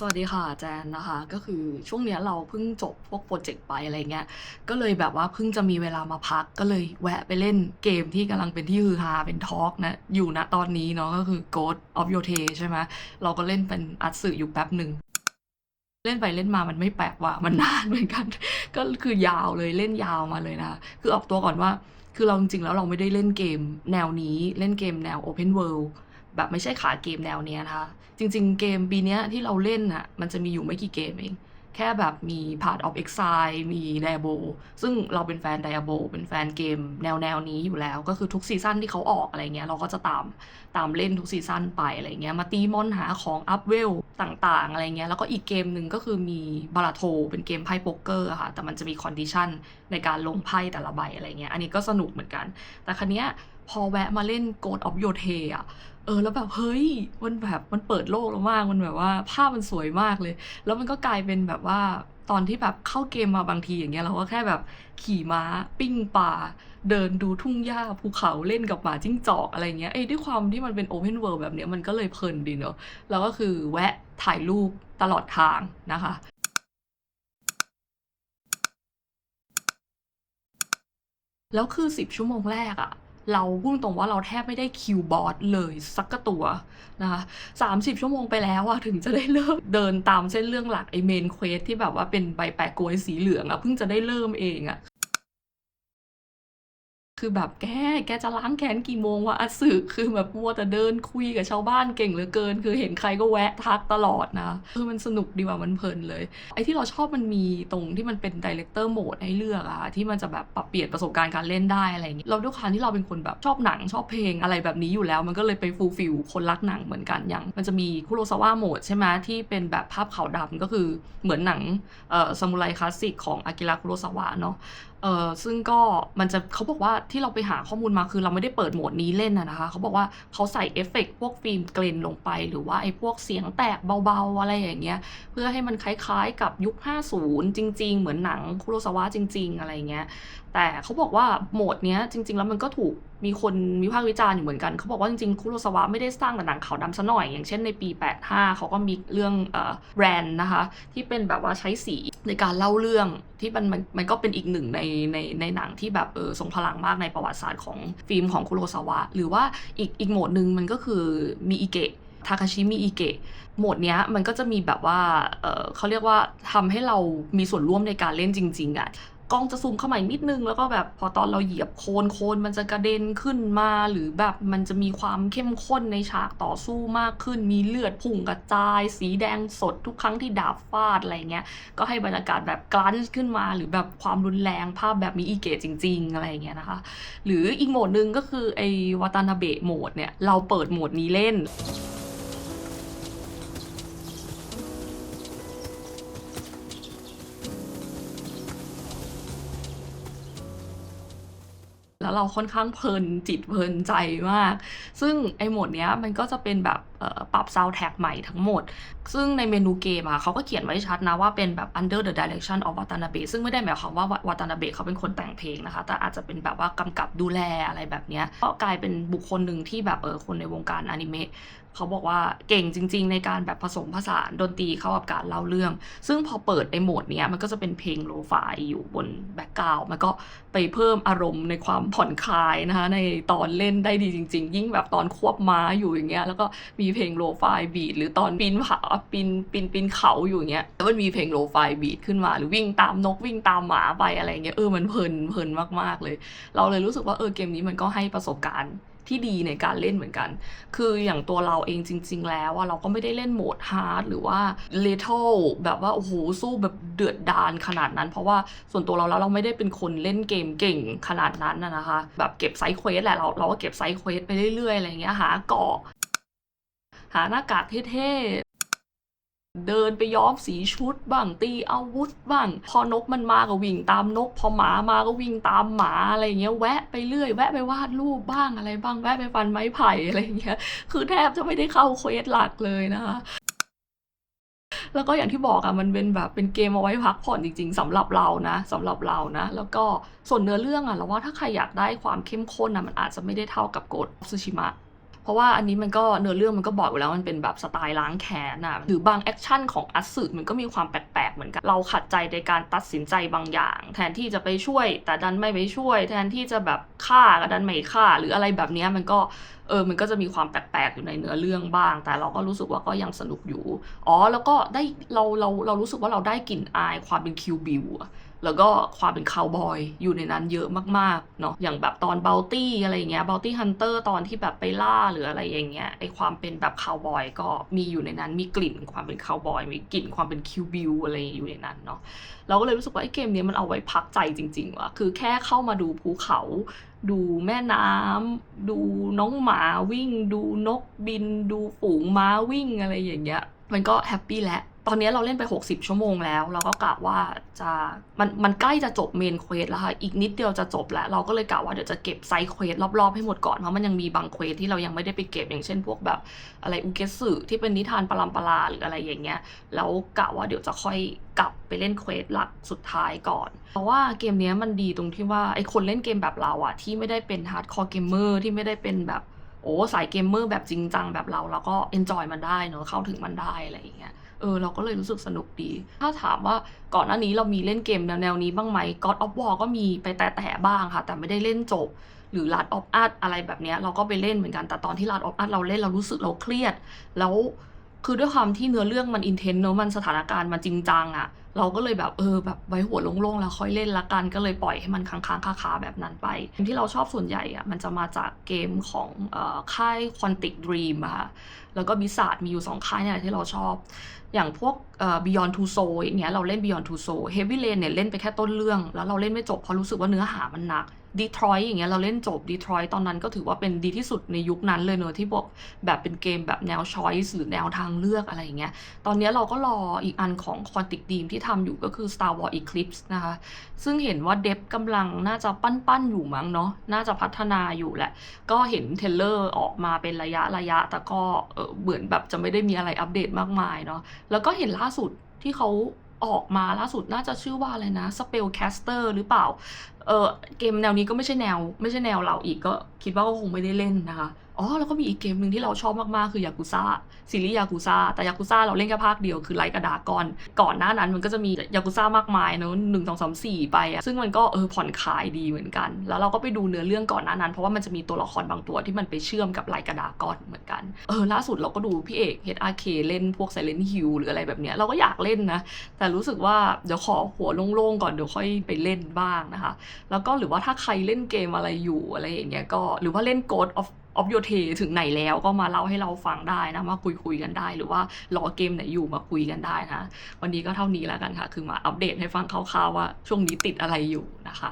สวัสดีค่ะแจนนะคะ ก็คือช่วงเนี้ยเราเพิ่งจบพวกโปรเจกต์ไปอะไรเงี้ย ก็เลยแบบว่าเพิ่งจะมีเวลามาพักก็เลยแวะไปเล่นเกมที่กำลังเป็นที่ฮือฮาเป็นทอล์กนะ อยู่ณตอนนี้เนาะก็คือ Ghost of Your Day ใช่ไหมเราก็เล่นเป็นอัดสื่ออยู่แป๊บหนึ่งเล่นไปเล่นมามันไม่แปลกว่ามันนานเหมือนกัน ก็คือยาวเลยเล่นยาวมาเลยนะ คือออกตัวก่อนว่า คือเราจริงๆแล้วเราไม่ได้เล่นเกมแนวนี้เล่นเกมแนว Open World แบบไม่ใช่ขาเกมแนวเนี้ยนะคะ จริง ๆ เกมปีเนี้ยที่เราเล่นอะมันจะมีอยู่ไม่กี่เกมเอง แค่แบบมี Part of Exile มี d i a b o ซึ่งเราเป็นแฟน d i a b o เป็นแฟนเกมแนวแนวนี้อยู่แล้ว ก็คือทุกซีซั่นที่เขาออกอะไรเงี้ยเราก็จะตามตามเล่นทุกซีซั่นไปอะไรเงี้ยมาตีมอนหาของอัพเวลต่างๆอะไรเงี้ยแล้วก็อีกเกมหนึ่งก็คือมีบาราโทเป็นเกมไพ่โป๊กเกอร์ค่ะแต่มันจะมีคอนดิชันในการลงไพ่แต่ละใบอะไรเงี้ยอันนี้ก็สนุกเหมือนกัน แต่คันนี้พอแวะมาเล่น Ghost of Your Day อะ เออแล้วแบบเฮ้ยมันแบบมันเปิดโลกเรามากมันแบบว่าภาพมันสวยมากเลย แล้วมันก็กลายเป็นแบบว่าตอนที่แบบเข้าเกมมาบางทีอย่างเงี้ยเราก็แค่แบบขี่ม้าปิ้งป่า เดินดูทุ่งหญ้าภูเขาเล่นกับหมาจิ้งจอกอะไรเงี้ยเอ้ด้วยความที่มันเป็นโอเพนเวิลด์แบบเนี้ยมันก็เลยเพลินดีเนาะแล้วก็คือแวะถ่ายรูปตลอดทางนะคะแล้วคือ 10 ชั่วโมงแรกอะ เราพูดตรงว่าเราแทบไม่ได้คิวบอสเลยสักตัวนะคะ30ชั่วโมงไปแล้วอะถึงจะได้เริ่มเดินตามเส้นเรื่องหลักไอเมนเควสที่แบบว่าเป็นใบแปะกลวยสีเหลืองอะเพิ่งจะได้เริ่มเองอะ คือแบบแก แกจะล้างแค้นกี่โมงวะอสึคือแบบมัวแต่เดินคุยกับชาวบ้านเก่งเหลือเกิน คือเห็นใครก็แวะทักตลอดนะ คือมันสนุกดีว่ามันเพลินเลย ไอ้ที่เราชอบมันมีตรงที่มันเป็นดีเลกเตอร์โหมดให้เลือกอะที่มันจะแบบปรับเปลี่ยนประสบการณ์การเล่นได้อะไรอย่างเงี้ย เราด้วยความที่เราเป็นคนแบบชอบหนังชอบเพลงอะไรแบบนี้อยู่แล้ว มันก็เลยไปฟูลฟิลคนรักหนังเหมือนกันอย่าง มันจะมีคุโรซาวะโหมดใช่ไหมที่เป็นแบบภาพขาวดำก็คือเหมือนหนังเอ่อซามูไรคลาสสิกของอากิระคุโรซาวะเนาะเออซึ่งก็มันจะเขาบอกว่าที่เราไปหาข้อมูลมาคือเราไม่ได้เปิดโหมดนี้เล่นนะนะคะ เขาบอกว่าเขาใส่เอฟเฟกต์พวกฟิล์มเกรนลงไป หรือว่าไอ้พวกเสียงแตกเบาๆ อะไรอย่างเงี้ย เพื่อให้มันคล้ายๆกับยุค 50 จริง ๆ เหมือนหนังคุโรซาวะจริง ๆ อะไรเงี้ย แต่เขาบอกว่าโหมดเนี้ยจริง ๆ แล้วมันก็ถูกมีคนวิพากษ์วิจารณ์อยู่เหมือนกัน เขาบอกว่าจริงๆคุโรซาวะไม่ได้สร้างแต่หนังขาวดำซะหน่อย อย่างเช่นในปี 85 เขาก็มีเรื่องเอ่อแบรนด์นะคะ ที่เป็นแบบว่าใช้สีในการเล่าเรื่องที่มันมันมันก็เป็นอีกหนึ่งในในในหนังที่แบบเออทรงพลังมากในประวัติศาสตร์ของฟิล์มของคุโรซาวะ หรือว่าอีกอีกโหมดหนึ่งมันก็คือมีอิเกะทาคาชิมิอิเกะโหมดเนี้ยมันก็จะมีแบบว่าเออเขาเรียกว่าทำให้เรามีส่วนร่วมในการเล่นจริง ๆอะ กล้องจะซูมเข้ามาอีกนิดนึง แล้วก็แบบพอตอนเราเหยียบโคนโคนมันจะกระเด็นขึ้นมา หรือแบบมันจะมีความเข้มข้นในฉากต่อสู้มากขึ้น มีเลือดพุ่งกระจาย สีแดงสดทุกครั้งที่ดาบฟาดอะไรเงี้ย ก็ให้บรรยากาศแบบกลั้นขึ้นมา หรือแบบความรุนแรงภาพแบบมีอีเกตจริง ๆ อะไรเงี้ยนะคะ หรืออีกโหมดหนึ่งก็คือไอวาตานาเบะโหมดเนี่ยเราเปิดโหมดนี้เล่น แล้วเราค่อนข้างเพลินจิตเพลินใจมาก ซึ่งไอโหมดเนี้ยมันก็จะเป็นแบบปรับซาวแท็กใหม่ทั้งหมด ซึ่งในเมนูเกมอะเขาก็เขียนไว้ชัดนะว่าเป็นแบบ under the direction of Watanabe ซึ่งไม่ได้หมายความว่า Watanabe เขาเป็นคนแต่งเพลงนะคะ แต่อาจจะเป็นแบบว่ากำกับดูแลอะไรแบบเนี้ยก็กลายเป็นบุคคลหนึ่งที่แบบเออคนในวงการอนิเมะ เขาบอกว่าเก่งจริง ๆ ในการแบบผสมผสานดนตรีเข้ากับการเล่าเรื่อง ซึ่งพอเปิดไอ้โหมดเนี้ยมันก็จะเป็นเพลงโลฟายอยู่บนแบ็กกราวมันก็ไปเพิ่มอารมณ์ในความผ่อนคลายนะคะในตอนเล่นได้ดีจริง ๆ ยิ่งแบบตอนควบม้าอยู่อย่างเงี้ยแล้วก็มีเพลงโลฟายบีทหรือตอนปีนผาปีนปีนปีนเขาอยู่อย่างเงี้ยแล้วมันมีเพลงโลฟายบีทขึ้นมา หรือวิ่งตามนกวิ่งตามหมาไปอะไรเงี้ยเออมันเพลินเพลินมากๆเลย เราเลยรู้สึกว่าเออเกมนี้มันก็ให้ประสบการณ์ ที่ดีในการเล่นเหมือนกัน คืออย่างตัวเราเองจริง ๆ แล้วอะเราก็ไม่ได้เล่นโหมดฮาร์ดหรือว่าเลเทลแบบว่าโอ้โหสู้แบบเดือดดาลขนาดนั้น เพราะว่าส่วนตัวเราแล้วเราไม่ได้เป็นคนเล่นเกมเก่งขนาดนั้นนะคะ แบบเก็บไซส์เควสแหละเราเราก็เก็บไซส์เควสไปเรื่อยๆอะไรอย่างเงี้ยหาเกาะหาหน้ากากเท่ๆ เดินไปย้อมสีชุดบ้างตีอาวุธบ้าง พอนกมันมาก็วิ่งตามนก พอหมามาก็วิ่งตามหมาอะไรอย่างเงี้ยแวะไปเรื่อย แวะไปวาดรูปบ้างอะไรบ้างแวะไปฟันไม้ไผ่อะไรเงี้ยคือแทบจะไม่ได้เข้าเควสหลักเลยนะคะแล้วก็อย่างที่บอกอะมันเป็นแบบเป็นเกมเอาไว้พักผ่อนจริง ๆสำหรับเรานะสำหรับเรานะ แล้วก็ส่วนเนื้อเรื่องอะเราว่าถ้าใครอยากได้ความเข้มข้นอะมันอาจจะไม่ได้เท่ากับโกดซูชิมะ เพราะว่าอันนี้มันก็เนื้อเรื่องมันก็บอกอยู่แล้วมันเป็นแบบสไตล์ล้างแค้นอะหรือบางแอคชั่นของอัสสึมันก็มีความแปลกๆเหมือนกัน เราขัดใจในการตัดสินใจบางอย่าง แทนที่จะไปช่วย แต่ดันไม่ไปช่วย แทนที่จะแบบฆ่าก็ดันไม่ฆ่า หรืออะไรแบบนี้มันก็เออ มันก็จะมีความแปลกๆ อยู่ในเนื้อเรื่องบ้าง แต่เราก็รู้สึกว่าก็ยังสนุกอยู่ อ๋อ แล้วก็ได้เราเราเรารู้สึกว่าเราได้กลิ่นอายความเป็นคิวบิวอะ แล้วก็ความเป็นคาวบอยอยู่ในนั้นเยอะมากๆเนาะอย่างแบบตอนเบลตี้อะไรเงี้ยเบลตี้ฮันเตอร์ตอนที่แบบไปล่าหรืออะไรอย่างเงี้ยไอความเป็นแบบคาวบอยก็มีอยู่ในนั้นมีกลิ่นความเป็นคาวบอยมีกลิ่นความเป็นคิวบิวอะไรอยู่ในนั้นเนาะเราก็เลยรู้สึกว่าไอเกมเนี้ยมันเอาไว้พักใจจริงๆว่ะคือแค่เข้ามาดูภูเขาดูแม่น้ำดูน้องหมาวิ่ง ดูนกบิน ดูฝูงม้าวิ่งอะไรอย่างเงี้ย มันก็แฮปปี้แล้ว ตอนนี้เราเล่นไป 60 ชั่วโมงแล้ว เราก็กะว่าจะมันมันใกล้จะจบเมนเควสแล้วค่ะ อีกนิดเดียวจะจบแล้ว เราก็เลยกะว่าเดี๋ยวจะเก็บไซด์เควสรอบๆให้หมดก่อน เพราะมันยังมีบางเควสที่เรายังไม่ได้ไปเก็บอย่างเช่น พวกแบบอะไรอุเกสึที่เป็นนิทานปรัมปราหรืออะไรอย่างเงี้ย แล้วกะว่าเดี๋ยวจะค่อยกลับไปเล่นเควสหลักสุดท้ายก่อน เพราะว่าเกมนี้มันดีตรงที่ว่าไอคนเล่นเกมแบบเราอะที่ไม่ได้เป็นฮาร์ดคอร์เกมเมอร์ที่ไม่ได้เป็นแบบโอ้สายเกมเมอร์แบบจริงจังแบบเราเราก็เอนจอยมันได้เนอะเข้าถึงมันได้อะไรอย่างเงี้ย เออเราก็เลยรู้สึกสนุกดี ถ้าถามว่าก่อนหน้านี้เรามีเล่นเกมแนวๆนี้บ้างไหม God of War ก็มีไปแตะๆบ้างค่ะ แต่ไม่ได้เล่นจบ หรือ Last of Us อะไรแบบนี้เราก็ไปเล่นเหมือนกัน แต่ตอนที่ Last of Us เราเล่นเรารู้สึกเราเครียด แล้วคือด้วยความที่เนื้อเรื่องมันอินเทนเนอะมันสถานการณ์มันจริงจังอะ เราก็เลยแบบเออแบบไว้หัวโล่งๆแล้วค่อยเล่นละกันก็เลยปล่อยให้มันค้างๆคาๆแบบนั้นไปเกมที่เราชอบส่วนใหญ่อะมันจะมาจากเกมของค่าย Quantic Dream อะค่ะแล้วก็บิสาดมีอยู่ 2 ค่ายเนี่ยที่เราชอบ อย่างพวกเอ่อ Beyond Two Soul อย่างเงี้ยเราเล่น Beyond Two Soul Heavy Rain เนี่ยเล่นไปแค่ต้นเรื่อง แล้วเราเล่นไม่จบเพราะรู้สึกว่าเนื้อหามันหนัก Detroit อย่างเงี้ยเราเล่นจบ Detroit ตอนนั้นก็ถือว่าเป็นดีที่สุดในยุคนั้นเลยเนอะที่บอกแบบเป็นเกมแบบแนว choice หรือแนวทางเลือกอะไรอย่างเงี้ยตอนนี้เราก็รออีกอันของ Quantic Dream ที่ทำอยู่ก็คือ Star Wars Eclipse นะคะ ซึ่งเห็นว่าเดฟกำลังน่าจะปั้นๆอยู่มั้งเนาะ น่าจะพัฒนาอยู่แหละ ก็เห็นเทเลอร์ออกมาเป็นระยะระยะ แต่ก็เออเหมือนแบบจะไม่ได้มีอะไรอัปเดตมากมายเนาะ แล้วก็เห็นล่าสุดที่เขาออกมาล่าสุดน่าจะชื่อว่าอะไรนะ Spellcaster หรือเปล่า เออเกมแนวนี้ก็ไม่ใช่แนว ไม่ใช่แนวเราอีกก็คิดว่าก็คงไม่ได้เล่นนะคะอ๋อแล้วก็มีอีกเกมหนึ่งที่เราชอบมากๆ คือยากุซ่าซีรีส์ยากุซ่าแต่ยากุซ่าเราเล่นแค่ภาคเดียวคือไลกระดากอนก่อนหน้านั้นมันก็จะมียากุซ่ามากมายเนอะหนึ่งสองสามสี่ไปอะซึ่งมันก็เออผ่อนคลายดีเหมือนกัน แล้วเราก็ไปดูเนื้อเรื่องก่อนหน้านั้น เพราะว่ามันจะมีตัวละครบางตัวที่มันไปเชื่อมกับไลกระดากอนเหมือนกันเออล่าสุดเราก็ดูพี่เอก HRK เคเล่นพวก Silent Hill หรืออะไรแบบเนี้ยเราก็อยากเล่นนะแต่รู้สึกว่าเดี๋ยวขอหัวโล่งๆก่อนเดี๋ยวค่อยไปเล่นบ้างนะคะแล้วก็หรือว่าถ้าใครเล่นเกมอะไรอยู่อะไรอย่างเงี้ยก็หรือว่าเล่น Ghost of of Your t a ถึงไหนแล้วก็มาเล่าให้เราฟังได้นะ มาคุยคุยกันได้ หรือว่ารอเกมไหนอยู่มาคุยกันได้นะ วันนี้ก็เท่านี้แล้วกันค่ะ คือมาอัปเดตให้ฟังคร่าวๆว่าช่วงนี้ติดอะไรอยู่นะคะ